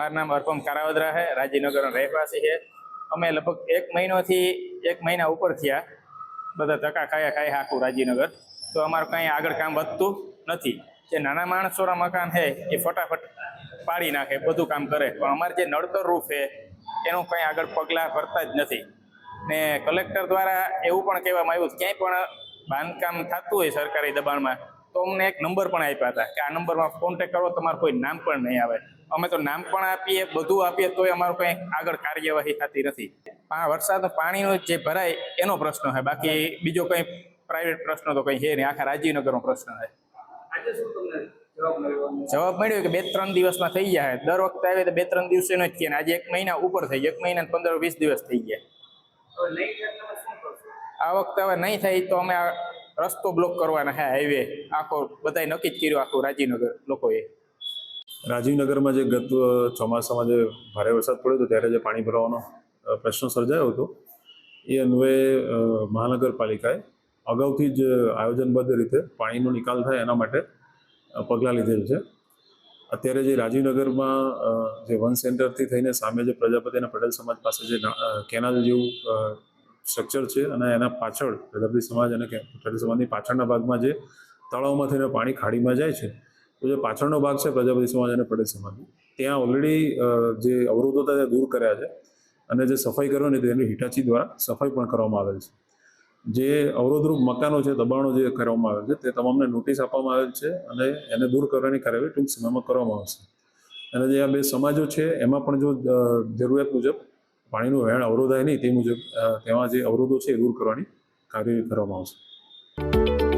મારું નામ અર્પમ કારાવદરા છે રાજીનગરનો રહેવાસી છે અમે લગભગ એક મહિનોથી, એક મહિના ઉપર થયા. બધા ધક્કા ખાયા, ખાઈ હાકું રાજીનગર. તો અમારું કાંઈ આગળ કામ વધતું નથી. જે નાના માણસોના મકાન છે એ ફટાફટ પાડી નાખે, બધું કામ કરે. પણ અમારે જે નડતર રૂપ છે એનું કંઈ આગળ પગલાં ભરતા જ નથી. ને કલેક્ટર દ્વારા એવું પણ કહેવામાં આવ્યું ક્યાંય પણ બાંધકામ થતું હોય સરકારી દબાણમાં તો અમને એક નંબર પણ આપ્યા હતા કે આ નંબરમાં કોન્ટેક કરો તમારું કોઈ નામ પણ નહીં આવે. અમે તો નામ પણ આપીએ બધું આપીએ તોય અમારું કંઈ આગળ કાર્યવાહી થતી નથી. આ વરસાદ પાણીનું જે ભરાય એનો પ્રશ્ન છે બાકી બીજો કંઈ પ્રાઇવેટ પ્રશ્ન તો કંઈ છે નહીં. આખા રાજીવનગરનો પ્રશ્ન છે. જવાબ મળ્યો? કે બે ત્રણ દિવસમાં થઈ જાય દર વખતે આવે તો બે ત્રણ દિવસે નથી કહે આજે એક મહિના ઉપર થઈ ગયો. એક મહિના પંદર વીસ દિવસ થઈ ગયા. થાય આ વખતે હવે નહીં થાય તો અમે રસ્તો બ્લોક કરવાના હે હાઈવે આખો બધાય નક્કી જ કર્યું, આખું રાજીનગર લોકોએ. રાજીવનગરમાં જે ગત ચોમાસામાં જે ભારે વરસાદ પડ્યો હતો, ત્યારે જે પાણી ભરાવાનો પ્રશ્ન સર્જાયો હતો, એ અન્વયે મહાનગરપાલિકાએ અગાઉથી જ આયોજનબદ્ધ રીતે પાણીનો નિકાલ થાય એના માટે પગલાં લીધેલ છે. અત્યારે જે રાજીવનગરમાં જે વન સેન્ટરથી થઈને સામે જે પ્રજાપતિ અને પટેલ સમાજ પાસે જે કેનાલ જેવું સ્ટ્રક્ચર છે અને એના પાછળ પ્રજાપતિ સમાજ અને કે- સમાજની પાછળના ભાગમાં જે તળાવમાં થઈને પાણી ખાડીમાં જાય છે, તો જે પાછળનો ભાગ છે પ્રજાપતિ સમાજ અને પટેલ સમાજનો ત્યાં ઓલરેડી જે અવરોધો હતા તે દૂર કર્યા છે અને જે સફાઈ કરવાની હતી એની હિટાચી દ્વારા સફાઈ પણ કરવામાં આવેલ છે. જે અવરોધરૂપ મકાનો છે, દબાણો જે કરવામાં આવેલ છે, તે તમામને નોટિસ આપવામાં આવેલ છે અને એને દૂર કરવાની કાર્યવાહી ટૂંક સમયમાં કરવામાં આવશે. અને જે આ બે સમાજો છે, એમાં પણ જો જરૂરિયાત મુજબ પાણીનું વહેણ અવરોધાય નહીં તે મુજબ તેમાં જે અવરોધો છે એ દૂર કરવાની કાર્યવાહી કરવામાં આવશે.